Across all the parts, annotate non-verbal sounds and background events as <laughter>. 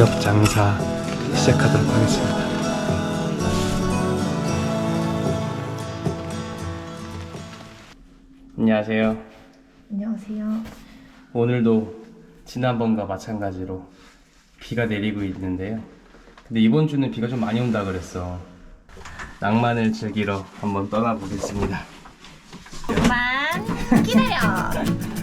저녁 장사 시작하도록 하겠습니다. 안녕하세요. 안녕하세요. 오늘도 지난번과 마찬가지로 비가 내리고 있는데요. 근데 이번 주는 비가 좀 많이 온다 그랬어. 낭만을 즐기러 한번 떠나보겠습니다. 만 기대요.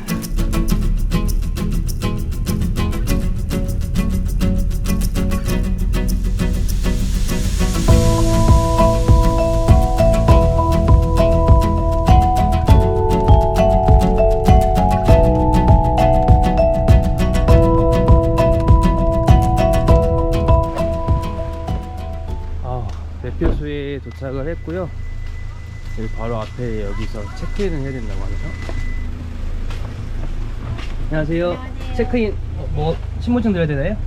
여기서 체크인을 해야 된다고 하네요. 안녕하세요. 체크인 어, 뭐 신분증 드려야 되나요?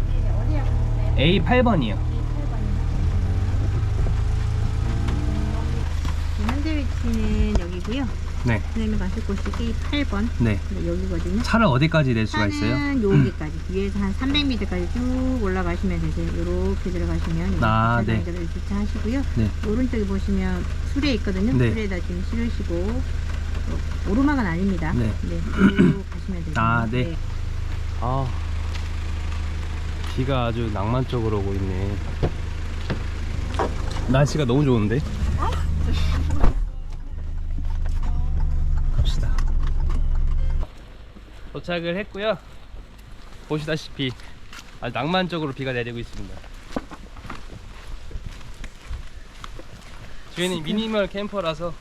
A 8번이요. 가실 곳이 8번. 네. 여기거든요. 차를 어디까지 낼 수가 있어요? 차는 여기까지 위에서 한 300m까지 쭉 올라가시면 되세요. 이렇게 들어가시면 아, 네. 주차장들을 주차하시고요. 네. 오른쪽에 보시면 수레 있거든요. 네. 수레에다 지금 실으시고 어, 오르막은 아닙니다. 네. 쭉 가시면 되세요. 아, 네. 아, 비가 아주 낭만적으로 오고 있네. 날씨가 너무 좋은데? 도착을 했고요. 보시다시피 아주 낭만적으로 비가 내리고 있습니다. 저희는 미니멀 캠퍼라서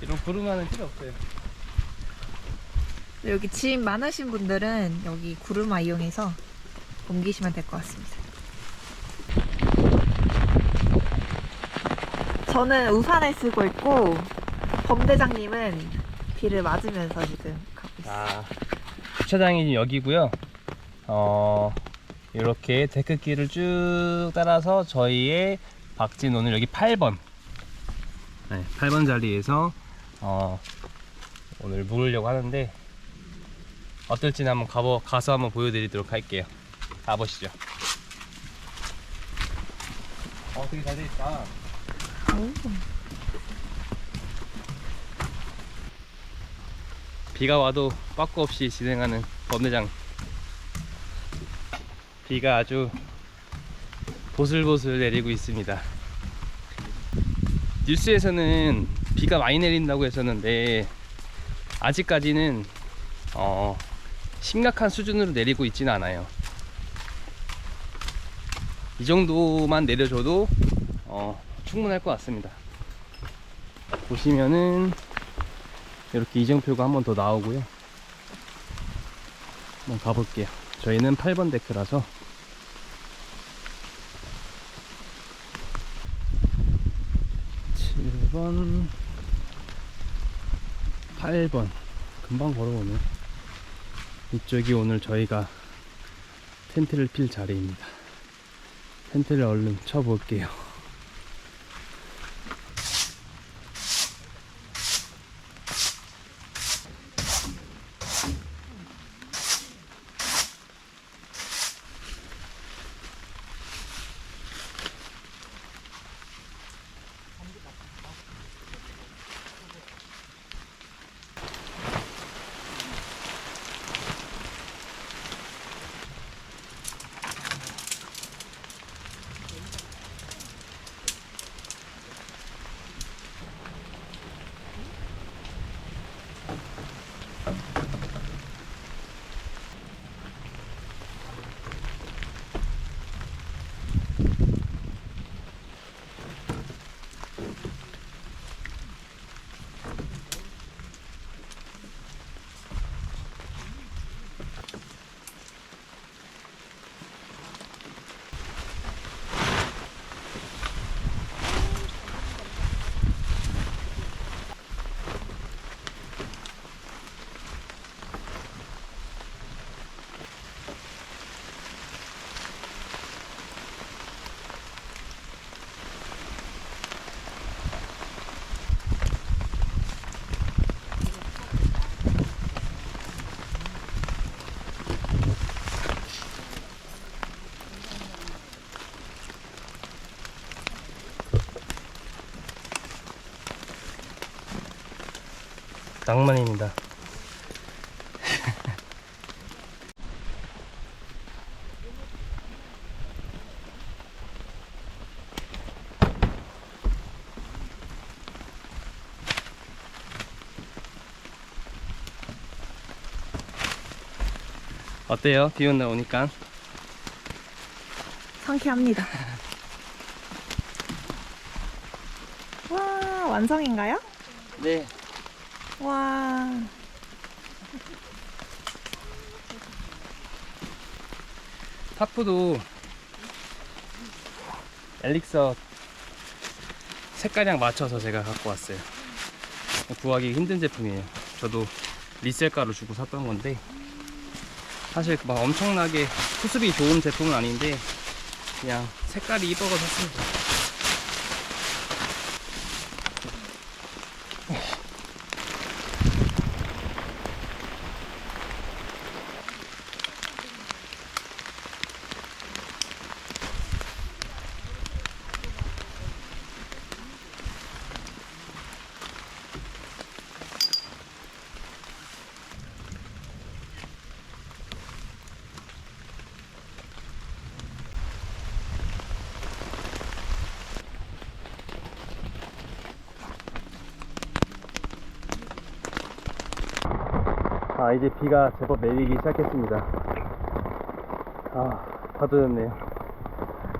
이런 구름하는 필요 없어요. 여기 짐 많으신 분들은 여기 구르마 이용해서 옮기시면 될 것 같습니다. 저는 우산을 쓰고 있고 범대장님은 비를 맞으면서 지금 가고 있어요. 아, 주차장이 여기고요. 어, 이렇게 데크길을 쭉 따라서 저희의 박진호는 여기 8번. 네, 8번 자리에서 어, 오늘 물으려고 하는데 어떨지는 한번 가보, 가서 한번 보여드리도록 할게요. 가보시죠. 어, 되게 잘 돼있다. 비가 와도 빠꾸 없이 진행하는 범대장. 비가 아주 보슬보슬 내리고 있습니다. 뉴스에서는 비가 많이 내린다고 했었는데 아직까지는 어, 심각한 수준으로 내리고 있지는 않아요. 이 정도만 내려줘도 어, 충분할 것 같습니다. 보시면은 이렇게 이정표가 한 번 더 나오고요. 한번 가볼게요. 저희는 8번 데크라서 칠번 8번 금방 걸어오네. 이쪽이 오늘 저희가 텐트를 필 자리입니다. 텐트를 얼른 쳐볼게요. 낭만입니다. <laughs> 어때요? 비 오는 날 오니까? 상쾌합니다. <laughs> 와, 완성인가요? 네. 와. 타프도 엘릭서 색깔량 맞춰서 제가 갖고 왔어요. 구하기 힘든 제품이에요. 저도 리셀 가루 주고 샀던 건데 사실 막 엄청나게 수습이 좋은 제품은 아닌데 그냥 색깔이 이뻐서 샀습니다. 아 이제 비가 제법 내리기 시작했습니다. 아다 젖었네요.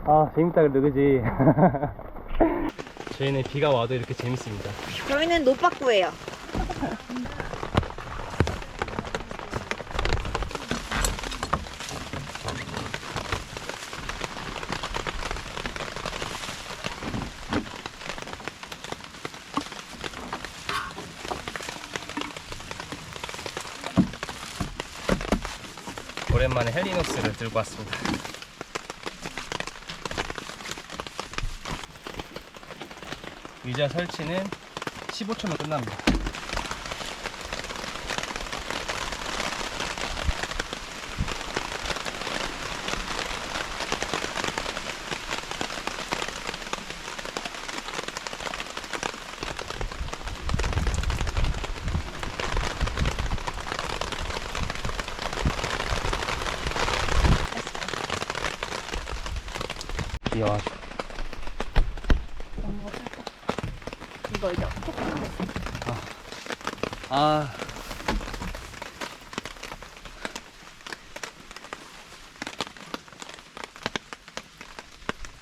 아 재밌다 그래도 그지? <laughs> 저희는 비가 와도 이렇게 재밌습니다. 저희는 노빠꾸예요. 오랜만에 헬리녹스를 들고 왔습니다. 의자 설치는 15초면 끝납니다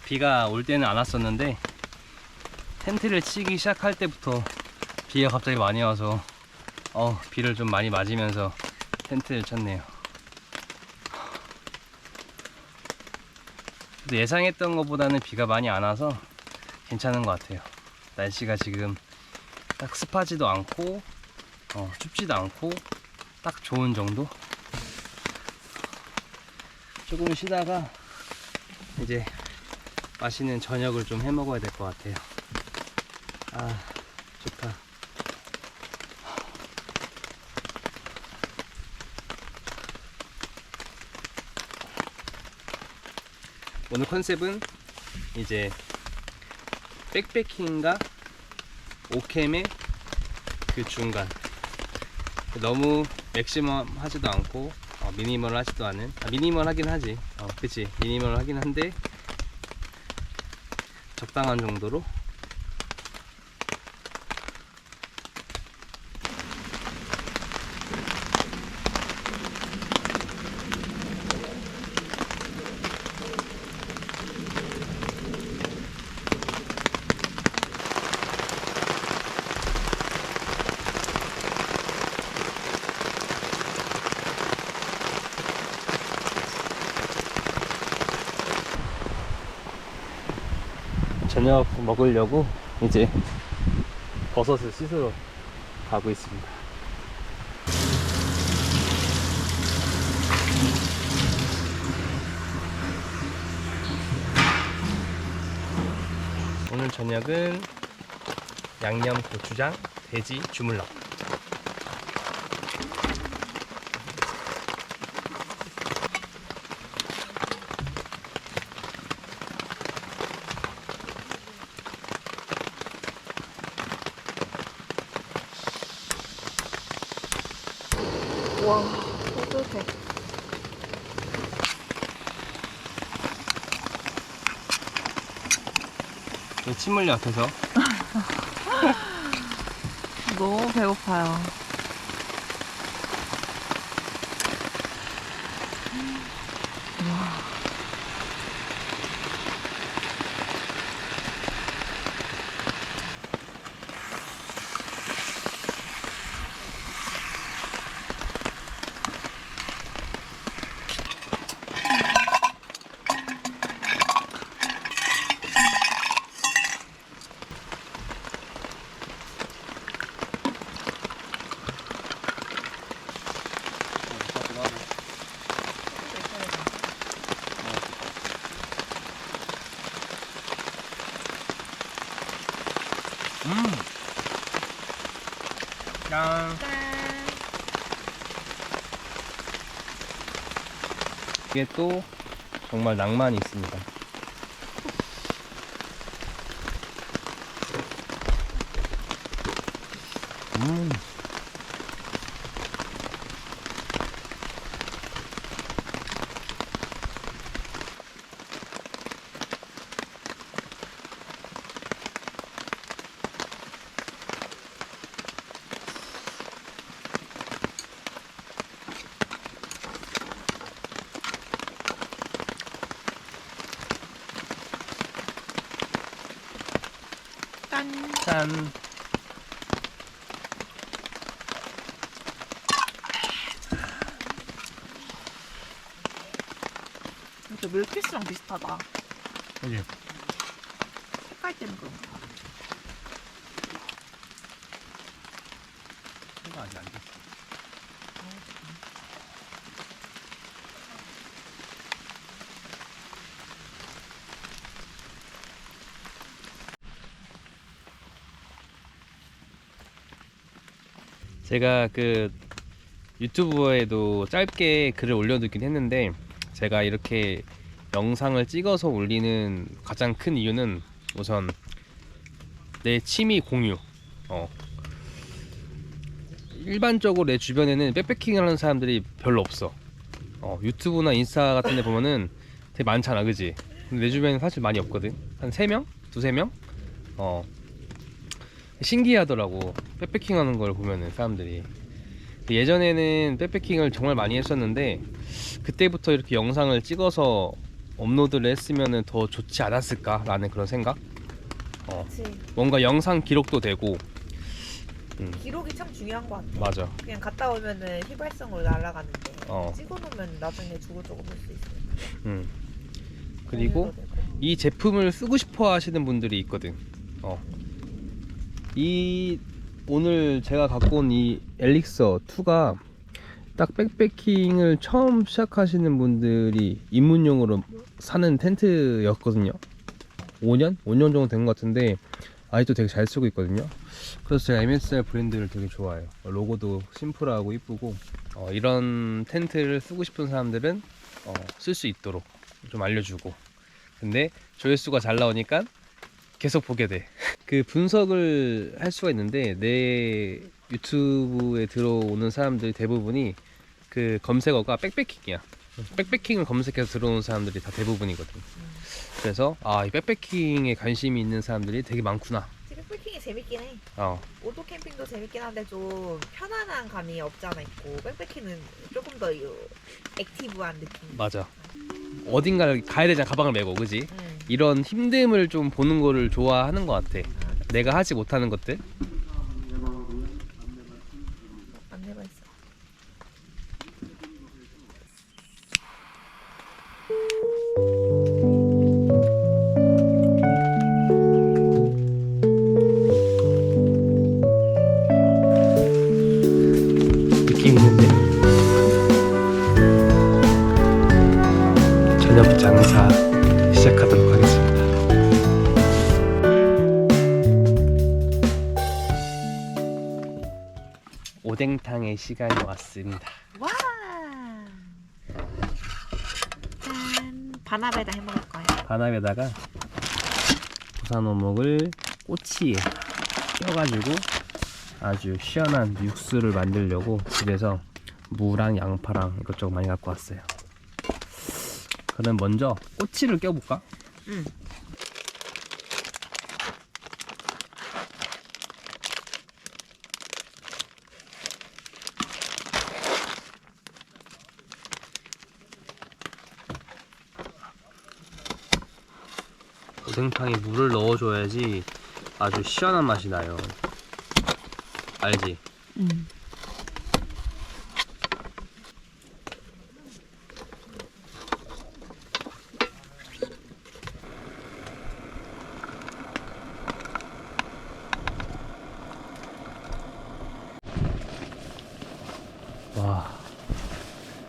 비가 올 때는 안 왔었는데 텐트를 치기 시작할 때부터 비가 갑자기 많이 와서 어, 비를 좀 많이 맞으면서 텐트를 쳤네요. 예상했던 것보다는 비가 많이 안 와서 괜찮은 것 같아요. 날씨가 지금 딱 습하지도 않고 어, 춥지도 않고 딱 좋은 정도? 조금 쉬다가 이제 맛있는 저녁을 좀 해 먹어야 될 것 같아요. 아, 좋다. 오늘 컨셉은 이제 백패킹과 오캠의 그 중간 너무 맥시멈 하지도 않고 어, 미니멀 하지도 않은 아, 미니멀 하긴 하지 어, 그치 미니멀 하긴 한데 적당한 정도로 저녁 먹으려고 이제 버섯을 씻으러 가고 있습니다. 오늘 저녁은 양념 고추장, 돼지 주물럭. 침 흘려 앞에서. <laughs> 너무 배고파요. 음. 짠. 이게 또 정말 낭만이 있습니다. 음. 짠. 짠. 진짜 밀키스랑 비슷하다. 그지? 색깔 때는 그런가. 이거 아직 안 됐어. 제가 그 유튜브에도 짧게 글을 올려두긴 했는데 제가 이렇게 영상을 찍어서 올리는 가장 큰 이유는 우선 내 취미 공유 어, 일반적으로 내 주변에는 백패킹을 하는 사람들이 별로 없어. 어, 유튜브나 인스타 같은 데 보면은 되게 많잖아, 그지? 내 주변에 사실 많이 없거든. 한 3명? 두세 명? 어. 신기하더라고. 백패킹 하는 걸 보면은 사람들이. 예전에는 백패킹을 정말 많이 했었는데 그때부터 이렇게 영상을 찍어서 업로드를 했으면은 더 좋지 않았을까 라는 그런 생각? 어. 그치. 뭔가 영상 기록도 되고 기록이 참 중요한 것 같아. 맞아. 그냥 갔다 오면은 휘발성으로 날아가는데 어. 찍어놓으면 나중에 주고주고 볼수 있으니까. 음. 그리고. 이 제품을 쓰고 싶어 하시는 분들이 있거든. 어. 이 오늘 제가 갖고 온 이 엘릭서 2가 딱 백패킹을 처음 시작하시는 분들이 입문용으로 사는 텐트였거든요. 5년? 5년 정도 된 것 같은데 아직도 되게 잘 쓰고 있거든요. 그래서 제가 MSR 브랜드를 되게 좋아해요. 로고도 심플하고 이쁘고 어, 이런 텐트를 쓰고 싶은 사람들은 어, 쓸 수 있도록 좀 알려주고 근데 조회수가 잘 나오니까 계속 보게 돼. 그 분석을 할 수가 있는데 내 유튜브에 들어오는 사람들 대부분이 그 검색어가 백패킹이야. 백패킹을 검색해서 들어오는 사람들이 다 대부분이거든. 그래서 아, 이 백패킹에 관심이 있는 사람들이 되게 많구나. 지금 백패킹이 재밌긴 해. 어, 오토 캠핑도 재밌긴 한데 좀 편안한 감이 없지 않아 있고 백패킹은 조금 더 요, 액티브한 느낌. 맞아. 어딘가를 가야 되잖아, 가방을 메고, 그지? 응. 이런 힘듦을 좀 보는 거를 좋아하는 것 같아. 내가 하지 못하는 것들. 느낌 있는데 저녁 장사 시작하도 오뎅탕의 시간이 왔습니다. 와. 짠. 반합에다 해 먹을 거예요. 반합에다가 부산 어묵을 꼬치에 껴가지고 아주 시원한 육수를 만들려고 집에서 무랑 양파랑 이것저것 많이 갖고 왔어요. 그럼 먼저 꼬치를 껴볼까? 응. 오뎅탕에 물을 넣어줘야지 아주 시원한 맛이 나요. 알지? 음. 와,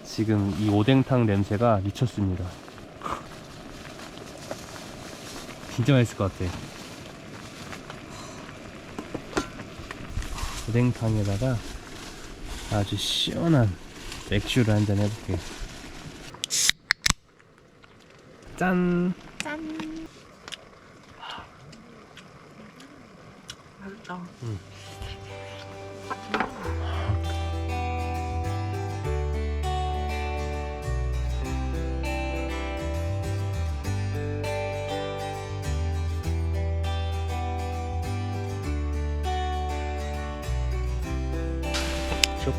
지금 이 오뎅탕 냄새가 미쳤습니다. 진짜 맛있을 것 같아. 오뎅탕에다가 아주 시원한 맥주를 한 잔 해볼게요. 짠! 짠. 맛있다.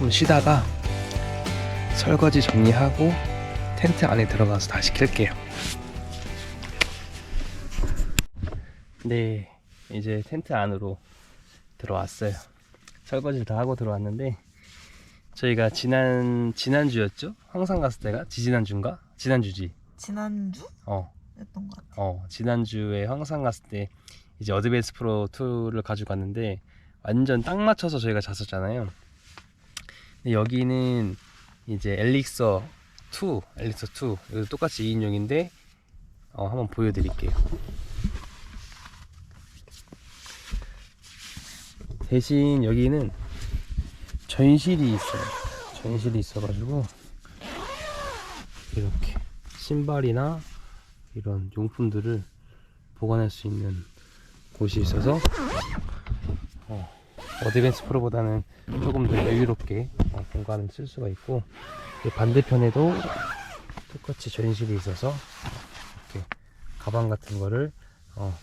조금 쉬다가 설거지 정리하고 텐트 안에 들어가서 다시 켤게요. 네, 이제 텐트 안으로 들어왔어요. 설거지를 다 하고 들어왔는데 저희가 지난 지난주였죠? 항상 갔을 때가 지지난 주인가? 지난주지. 지난주? 어, 였던 것 같아. 어 지난주에 항상 갔을 때 이제 어드밴스 프로 2를 가지고 갔는데 완전 딱 맞춰서 저희가 잤었잖아요. 여기는 이제 엘릭서 2, 엘릭서 2 이거 똑같이 2인용인데 어, 한번 보여드릴게요. 대신 여기는 전실이 있어요. 전실이 있어가지고 이렇게 신발이나 이런 용품들을 보관할 수 있는 곳이 있어서 어, 어드밴스 프로보다는 조금 더 여유롭게 어, 공간을 쓸 수가 있고 이 반대편에도 똑같이 전실이 있어서 이렇게 가방 같은 거를 어,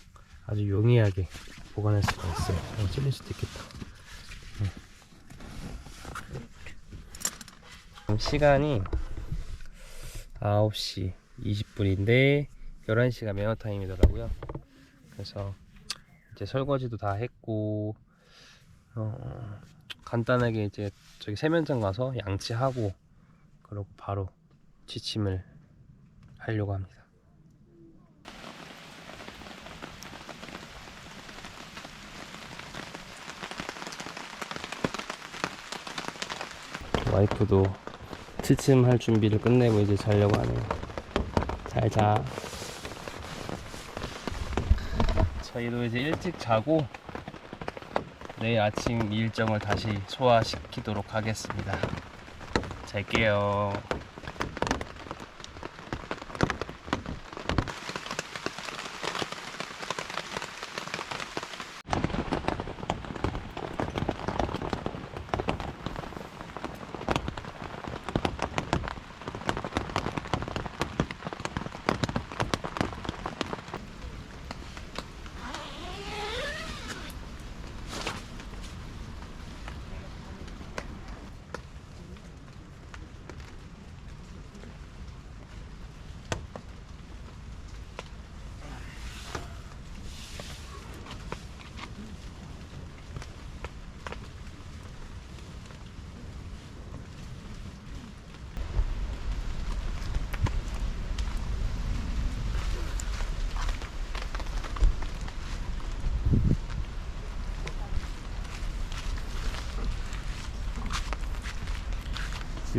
아주 용이하게 보관할 수가 있어요. 어, 찔릴 수도 있겠다. 음. 지금 시간이 9시 20분인데 11시 가 매너 타임이더라고요. 그래서 이제 설거지도 다 했고 어, 간단하게 이제 저기 세면장 가서 양치하고 그러고 바로 취침을 하려고 합니다. 와이프도 취침할 준비를 끝내고 이제 자려고 하네요. 잘 자. 저희도 이제 일찍 자고 내일 아침 일정을 다시 소화시키도록 하겠습니다. 잘게요.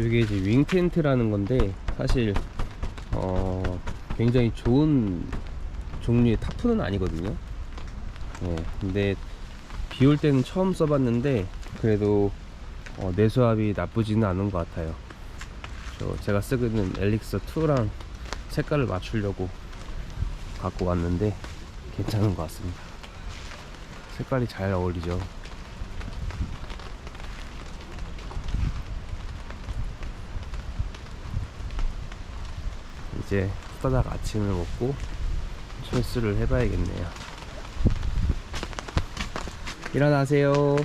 이게 이제 윙 텐트라는 건데 사실 어 굉장히 좋은 종류의 타프는 아니거든요. 네, 근데 비 올 때는 처음 써봤는데 그래도 어, 내수압이 나쁘지는 않은 것 같아요. 저 제가 쓰고 있는 엘릭서 2랑 색깔을 맞추려고 갖고 왔는데 괜찮은 것 같습니다. 색깔이 잘 어울리죠. 이제 후다닥 아침을 먹고 철수를 해봐야겠네요. 일어나세요.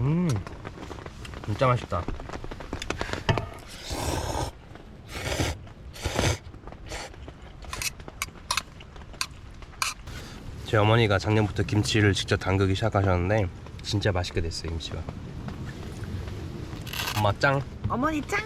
음, 진짜 맛있다. 제 어머니가 작년부터 김치를 직접 담그기 시작하셨는데 진짜 맛있게 됐어요 김치가. 엄마 짱. 어머니 짱!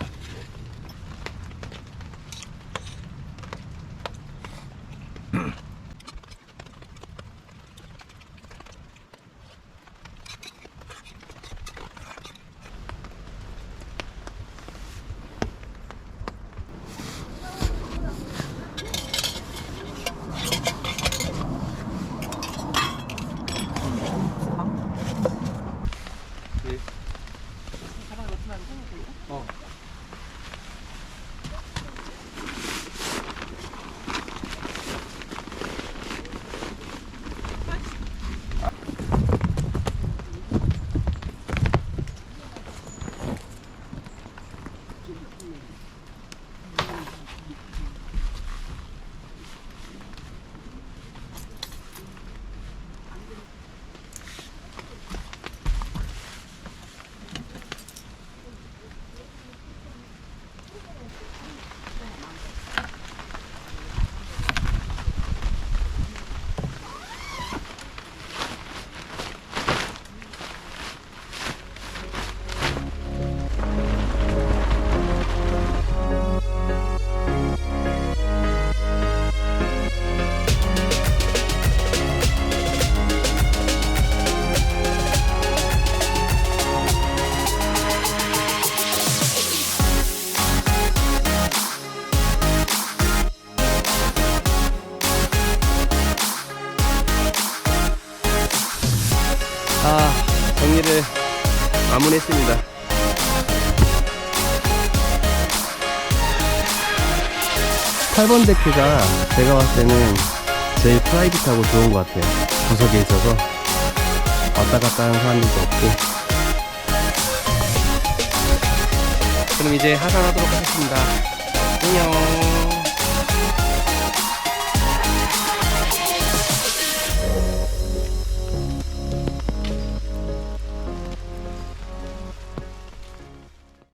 정리를 마무리했습니다. 팔번 데크가 제가 봤을 때는 제일 프라이빗하고 좋은 것 같아요. 구석에 있어서 왔다 갔다 하는 사람들도 없고. 그럼 이제 하산하도록 하겠습니다. 안녕.